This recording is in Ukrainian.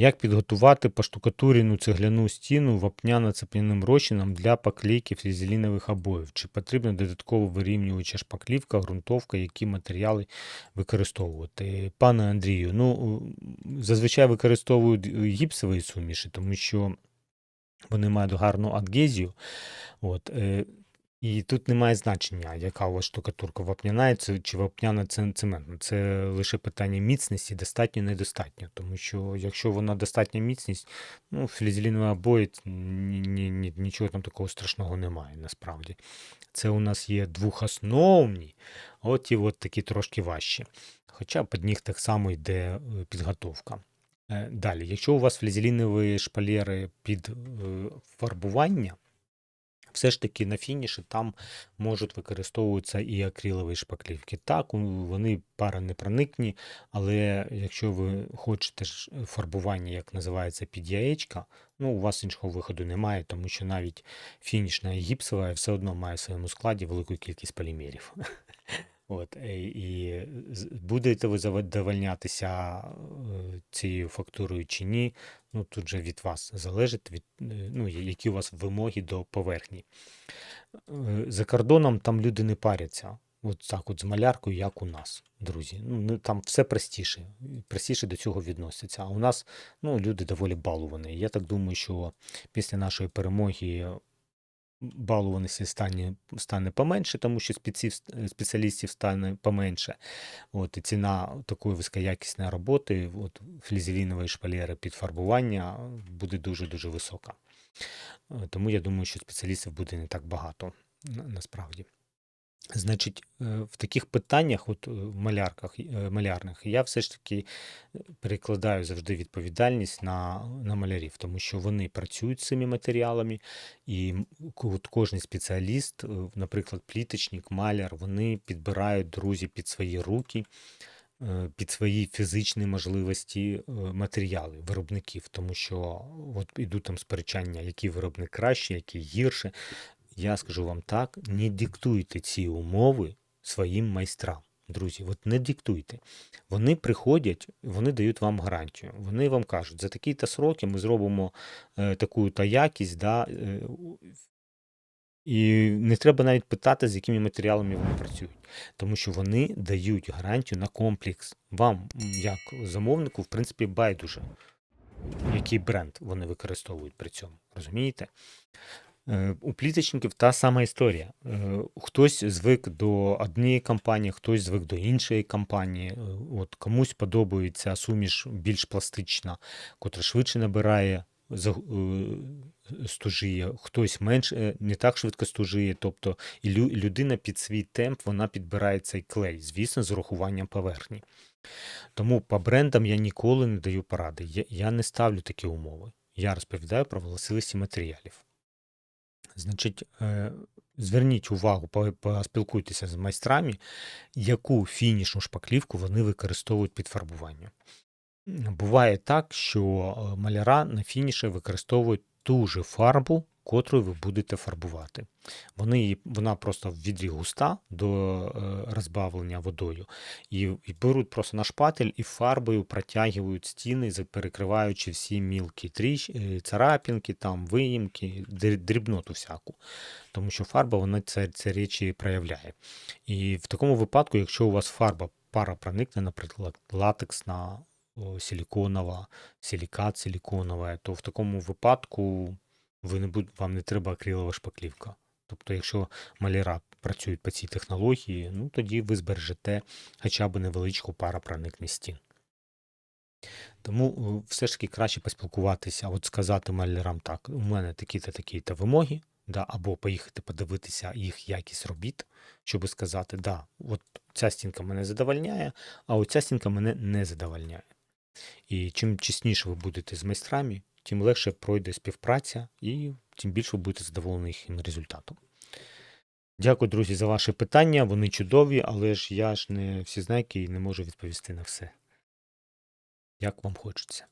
Як підготувати поштукатурену цегляну стіну вапняно-цепляним розчином для поклейки флізелінових обоїв? Чи потрібна додаткова вирівнююча шпаклівка, ґрунтовка, які матеріали використовувати? Пане Андрію, ну зазвичай використовують гіпсові суміші, тому що вони мають гарну адгезію. От, е, і тут немає значення, яка у вас штукатурка вапняна чи вапняна цементна. Це лише питання міцності, достатньо, недостатньо. Тому що якщо вона достатня міцність, ну, флізелінові обої ні, ні, ні, нічого там такого страшного немає насправді. Це у нас є двохосновні, от ті от такі трошки важчі. Хоча під них так само йде е, підготовка. Е, Далі, якщо у вас флізелінові шпалери під е, фарбування, все ж таки на фініші там можуть використовуватися і акрилові шпаклівки. Так, пара не паронепроникні, але якщо ви хочете фарбування, як називається під яєчка, ну у вас іншого виходу немає, тому що навіть фінішна гіпсова все одно має в своєму складі велику кількість полімерів. От, е, і будете ви задовольнятися е, цією фактурою чи ні, ну тут же від вас залежить, від, е, ну, які у вас вимоги до поверхні. За кордоном там люди не паряться. От так, от з маляркою, як у нас, друзі. Ну, там все простіше, простіше до цього відносяться. А у нас ну, люди доволі балувані. Я так думаю, що після нашої перемоги балуваності стане, стане поменше, тому що спеціалістів стане поменше. От, і ціна такої високоякісної роботи, от, флізелінової шпалери під фарбування буде дуже-дуже висока. Е, Тому я думаю, що спеціалістів буде не так багато на- насправді. Значить, е, в таких питаннях, от е, малярках, е, малярних, я все ж таки перекладаю завжди відповідальність на, на малярів, тому що вони працюють з цими матеріалами, і от кожен спеціаліст, наприклад, пліточник, маляр, вони підбирають друзі під свої руки, під свої фізичні можливості матеріали виробників, тому що от ідуть там сперечання, який виробник краще, який гірше. Я скажу вам так: не диктуйте ці умови своїм майстрам. Друзі, от не диктуйте. Вони приходять, вони дають вам гарантію. Вони вам кажуть, за такі-то сроки ми зробимо е, таку-то якість, да, е, і не треба навіть питати, з якими матеріалами вони працюють, тому що вони дають гарантію на комплекс. Вам, як замовнику, в принципі, байдуже, який бренд вони використовують при цьому. Розумієте? Е, У пліточників та сама історія. Е, Хтось звик до однієї компанії, хтось звик до іншої компанії. Е, От комусь подобається суміш більш пластична, котра швидше набирає, стужіє, хтось менш не так швидко стужіє. Тобто і людина під свій темп вона підбирає цей клей, звісно, з урахуванням поверхні. Тому по брендам я ніколи не даю поради. Я, не ставлю такі умови. Я розповідаю про властивості матеріалів. Значить, е, зверніть увагу, по- поспілкуйтеся з майстрами, яку фінішну шпаклівку вони використовують під фарбування. Буває так, що е, маляра на фініші використовують ту же фарбу, котрою ви будете фарбувати. Вони, вона просто відрі густа до е, розбавлення водою, і, і беруть просто на шпатель і фарбою протягують стіни, перекриваючи всі мілкі тріщ, е, царапінки, там, виїмки, дрібноту всяку. Тому що фарба вона це, це речі проявляє. І в такому випадку, якщо у вас фарба пара проникне, наприклад, латексна, силіконова, силікат силіконова, то в такому випадку ви не буд, вам не треба акрилова шпаклівка. Тобто, якщо маляра працюють по цій технології, ну тоді ви збережете хоча б невеличку паропроникність стін. Тому е, все ж таки краще поспілкуватися, от сказати малярам так, у мене такі-то такі-то вимоги, да, або поїхати подивитися їх якість робіт, щоб сказати, да, от ця стінка мене задовольняє, а оця стінка мене не задовольняє. І чим чесніше ви будете з майстрами, тим легше пройде співпраця і тим більше ви будете задоволені їхнім результатом. Дякую, друзі, за ваші питання. Вони чудові, але ж я ж не всі знайки і не можу відповісти на все. Як вам хочеться.